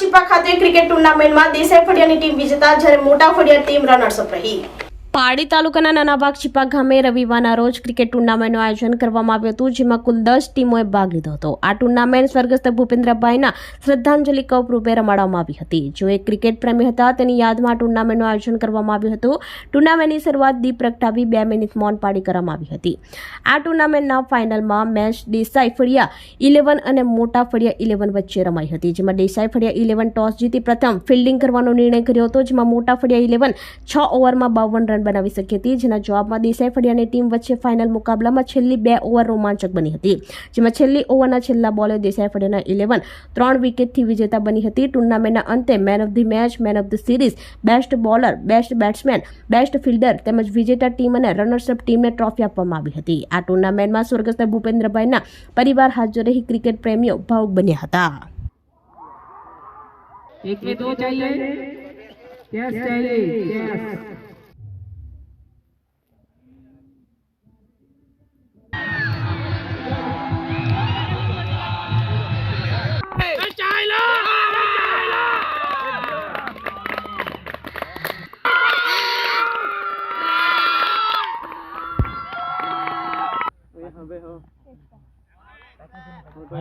છીપા ખાતે ક્રિકેટ ટુર્નામેન્ટમાં દેસાઈ ફળિયાની ટીમ વિજેતા જ્યારે મોટા ફળિયા ટીમ રનર્સઅપ રહી. પાડી તાલુકાના નાના ભાગ છીપા ગામે રવિવારના રોજ ક્રિકેટ ટુર્નામેન્ટનું આયોજન કરવામાં આવ્યું હતું, જેમાં કુલ દસ ટીમોએ ભાગ લીધો હતો. આ ટુર્નામેન્ટ સ્વર્ગસ્થ ભૂપેન્દ્રભાઈના શ્રદ્ધાંજલિ કપ રૂપે રમાડવામાં આવી હતી. જો એક ક્રિકેટ પ્રેમી હતા, તેની યાદમાં ટુર્નામેન્ટનું આયોજન કરવામાં આવ્યું હતું. ટુર્નામેન્ટની શરૂઆત દીપ પ્રગટાવી બે મિનિટ મૌન પાડી કરવામાં આવી હતી. આ ટુર્નામેન્ટના ફાઇનલમાં મેચ દેસાઈ ફળિયા ઇલેવન અને મોટા ફળિયા ઇલેવન વચ્ચે રમાઈ હતી, જેમાં દેસાઈ ફળિયા ઇલેવન ટોસ જીતી પ્રથમ ફિલ્ડિંગ કરવાનો નિર્ણય કર્યો હતો, જેમાં મોટા ફળિયા ઇલેવન છ ઓવરમાં બાવન રન બનાવી શકી હતી જેના જવાબમાં દેસાઈ ફળિયાની ટીમ વચ્ચે ફાઇનલ મુકાબલામાં છેલ્લી બે ઓવર રોમાંચક બની હતી જેમાં છેલ્લી ઓવરના છેલ્લા બોલે દેસાઈ ફળિયાના ઇલેવન ત્રણ વિકેટથી વિજેતા બની હતી ટુર્નામેન્ટના અંતે man of the match man of the series best bowler best batsman best fielder તેમજ વિજેતા ટીમ અને રનર્સઅપ ટીમને ટ્રોફી આપવામાં આવી હતી આ ટુર્નામેન્ટમાં સ્વર્ગસ્થ ભૂપેન્દ્રભાઈના પરિવાર હાજર રહી ક્રિકેટ પ્રેમીઓ ભાવુક બન્યા હતા एक में दो चाहिए कैश चाहिए कैश ખૂબ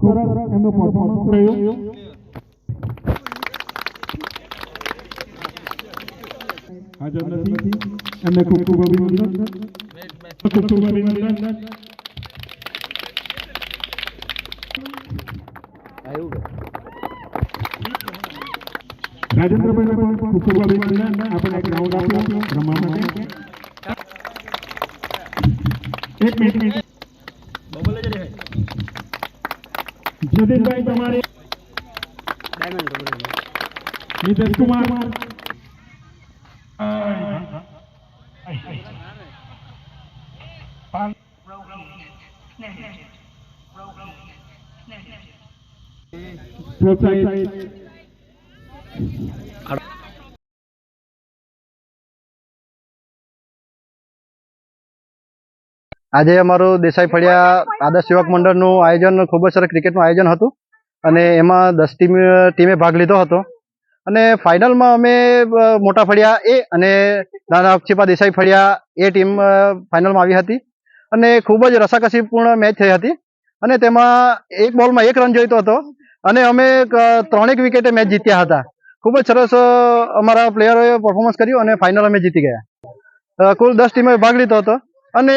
સરસ એમનું પરફોર્મન્સ રહ્યું હાજર નથી એમને ખૂબ ખૂબ અભિનંદન ખૂબ ખૂબ અભિનંદન રાજેન્દ્રભાઈને પણ ખૂબ ખૂબ અભિનંદન આપણે એક રાઉન્ડ આપ્યો રમવા માટે એક મિનિટ જતીનભાઈ તમારે નીતિશ કુમાર પ્રોત્સાહિત આજે અમારું દેસાઈ ફળિયા આદર્શ યુવક મંડળનું આયોજન, ખૂબ જ સરસ ક્રિકેટનું આયોજન હતું અને એમાં દસ ટીમ, ટીમે ભાગ લીધો હતો. અને ફાઇનલમાં અમે મોટા ફળિયા એ અને નાના અક્ષિપા દેસાઈ ફળિયા એ ટીમ ફાઇનલમાં આવી હતી. અને ખૂબ જ રસાકસીપૂર્ણ મેચ થઈ હતી. અને તેમાં એક બોલમાં એક રન જોઈતો હતો. અને અમે ત્રણેક વિકેટે મેચ જીત્યા હતા. ખૂબ જ સરસ અમારા પ્લેયરોએ પરફોર્મન્સ કર્યું અને ફાઇનલ અમે જીતી ગયા. કુલ દસ ટીમે ભાગ લીધો હતો. અને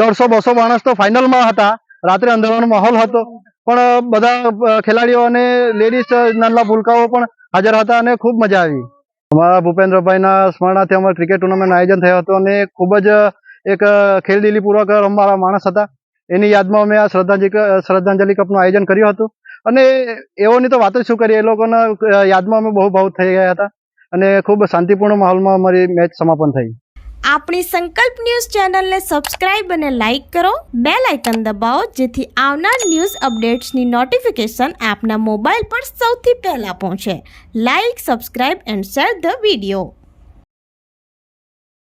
દોઢસો, બસો માણસ તો ફાઇનલમાં હતા. રાત્રે અંધારાનો માહોલ હતો. પણ બધા ખેલાડીઓ અને લેડીઝ નાના ભૂલકાઓ પણ હાજર હતા અને ખૂબ મજા આવી. અમારા ભૂપેન્દ્રભાઈના સ્મરણાર્થે અમારે ક્રિકેટ ટુર્નામેન્ટનું આયોજન થયું હતું અને ખૂબ જ એક ખેલદિલીપૂર્વક અમારા માણસ હતા. એની યાદમાં અમે આ શ્રદ્ધાંજલિ શ્રદ્ધાંજલિ કપનું આયોજન કર્યું હતું. અને એઓની તો વાત જ શું કરીએ, એ લોકોના યાદમાં અમે બહુ ભાવુક થઈ ગયા હતા. અને ખૂબ શાંતિપૂર્ણ માહોલમાં અમારી મેચ સમાપન થઈ. આપણી સંકલ્પ ન્યૂઝ ચેનલને સબસ્ક્રાઇબ અને લાઇક કરો. બે આઇકન દબાવો, જેથી આવનાર ન્યૂઝ અપડેટ્સની નોટિફિકેશન આપના મોબાઈલ પર સૌથી પહેલા પહોંચે. Like, subscribe and share the video.